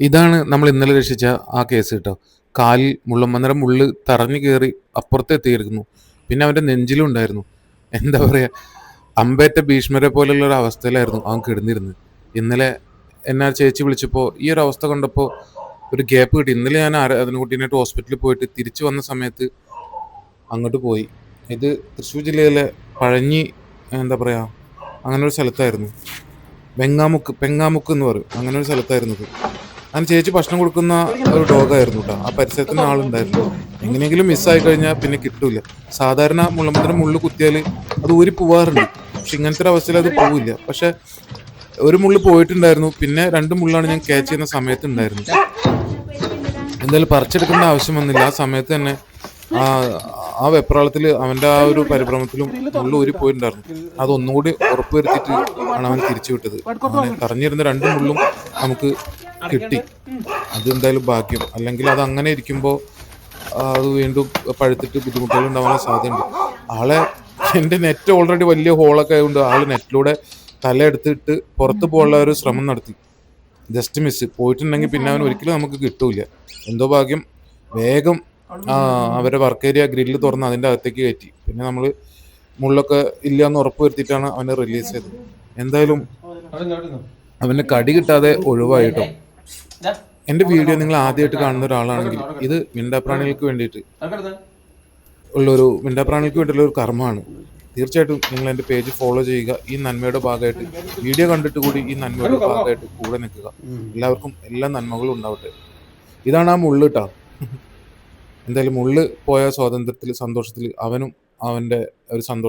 ഇതാണ് നമ്മൾ ഇന്നലെ രക്ഷിച്ച ആ കേസ് കേട്ടോ. കാലിൽ മുള്ളും അന്നേരം മുള്ള് തറഞ്ഞു കയറി അപ്പുറത്തെത്തിയിരുന്നു പിന്നെ അവന്റെ നെഞ്ചിലും ഉണ്ടായിരുന്നു. എന്താ പറയുക അമ്പേറ്റ ഭീഷ്മരെ പോലെയുള്ള ഒരു അവസ്ഥയിലായിരുന്നു അവൻ കിടന്നിരുന്നത്. ഇന്നലെ എന്നെ ചേച്ചി വിളിച്ചപ്പോൾ ഈ ഒരു അവസ്ഥ കണ്ടപ്പോൾ ഒരു ഗ്യാപ്പ് കിട്ടി. ഇന്നലെ ഞാൻ അതിനുകുട്ടീനായിട്ട് അതിന് കുട്ടീനായിട്ട് ഹോസ്പിറ്റലിൽ പോയിട്ട് തിരിച്ചു വന്ന സമയത്ത് അങ്ങോട്ട് പോയി. ഇത് തൃശ്ശൂർ ജില്ലയിലെ പഴഞ്ഞി എന്താ പറയുക അങ്ങനെ ഒരു സ്ഥലത്തായിരുന്നു. വെങ്ങാമുക്ക് പെങ്ങാമുക്ക് എന്ന് പറയും. അങ്ങനെ ഒരു സ്ഥലത്തായിരുന്നു അങ്ങനെ ചേച്ചി ഭക്ഷണം കൊടുക്കുന്ന ഒരു ഡോഗായിരുന്നു കേട്ടോ ആ പരിസരത്തിന് ആളുണ്ടായിരുന്നു. എങ്ങനെയെങ്കിലും മിസ്സായി കഴിഞ്ഞാൽ പിന്നെ കിട്ടൂല. സാധാരണ മുള്ളമ്പത്തിന് മുള്ളു കുത്തിയാൽ അത് ഊരി പോവാറുണ്ട്. പക്ഷെ ഇങ്ങനത്തെ ഒരു അവസ്ഥയിൽ അത് പോവില്ല. പക്ഷെ ഒരു മുള്ളു പോയിട്ടുണ്ടായിരുന്നു. പിന്നെ രണ്ട് മുള്ളാണ് ഞാൻ ക്യാച്ച് ചെയ്യുന്ന സമയത്ത് ഉണ്ടായിരുന്നു എന്തായാലും പറിച്ചെടുക്കേണ്ട ആവശ്യം വന്നില്ല. ആ സമയത്ത് തന്നെ ആ ആ വെപ്രാളത്തിൽ അവന്റെ ആ ഒരു പരിഭ്രമത്തിലും ഉള്ള ഊരി പോയിട്ടുണ്ടായിരുന്നു. അതൊന്നുകൂടി ഉറപ്പുവരുത്തിയിട്ട് ആണ് അവൻ തിരിച്ചു വിട്ടത്. അവനെ കറഞ്ഞിരുന്ന രണ്ട് മുള്ളും നമുക്ക് കിട്ടി. അതെന്തായാലും ഭാഗ്യം. അല്ലെങ്കിൽ അത് അങ്ങനെ ഇരിക്കുമ്പോൾ അത് വീണ്ടും പഴുത്തിട്ട് ബുദ്ധിമുട്ടുകൾ ഉണ്ടാവാൻ സാധ്യതയുണ്ട്. ആളെ എന്റെ നെറ്റ് ഓൾറെഡി വലിയ ഹോളൊക്കെ ആയതുകൊണ്ട് ആൾ നെറ്റിലൂടെ തല എടുത്തിട്ട് പുറത്ത് പോകാനുള്ള ഒരു ശ്രമം നടത്തി. ജസ്റ്റ് മിസ് പോയിട്ടുണ്ടെങ്കിൽ പിന്നെ അവൻ ഒരിക്കലും നമുക്ക് കിട്ടൂല. എന്തോ ഭാഗ്യം. വേഗം ആ, അവരുടെ വർക്ക് ഏരിയ ഗ്രില്ല് തുറന്ന് അതിന്റെ അകത്തേക്ക് കയറ്റി. പിന്നെ നമ്മൾ മുള്ളൊക്കെ ഇല്ല എന്ന് ഉറപ്പ് വരുത്തിയിട്ടാണ് അവനെ റിലീസ് ചെയ്തത്. എന്തായാലും അവന് കടി കിട്ടാതെ ഒഴിവായിട്ടോ? എന്റെ വീഡിയോ നിങ്ങൾ ആദ്യമായിട്ട് കാണുന്ന ഒരാളാണെങ്കിൽ ഇത് മിണ്ടാപ്രാണികൾക്ക് വേണ്ടിയിട്ട് ഉള്ളൊരു മിണ്ടാപ്രാണികൾക്ക് വേണ്ടിയുള്ള ഒരു കർമ്മമാണ്. തീർച്ചയായിട്ടും നിങ്ങൾ എന്റെ പേജ് ഫോളോ ചെയ്യുക. ഈ നന്മയുടെ ഭാഗമായിട്ട് വീഡിയോ കണ്ടിട്ട് കൂടി ഈ നന്മയുടെ ഭാഗമായിട്ട് കൂടെ നിൽക്കുക. എല്ലാവർക്കും എല്ലാ നന്മകളും ഉണ്ടാവട്ടെ. ഇതാണ് ആ മുള്ള് കേട്ടോ എന്തായാലും ഉള്ളിൽ പോയ സ്വാതന്ത്ര്യത്തിൽ സന്തോഷത്തിൽ അവനും അവന്റെ ഒരു സന്തോഷം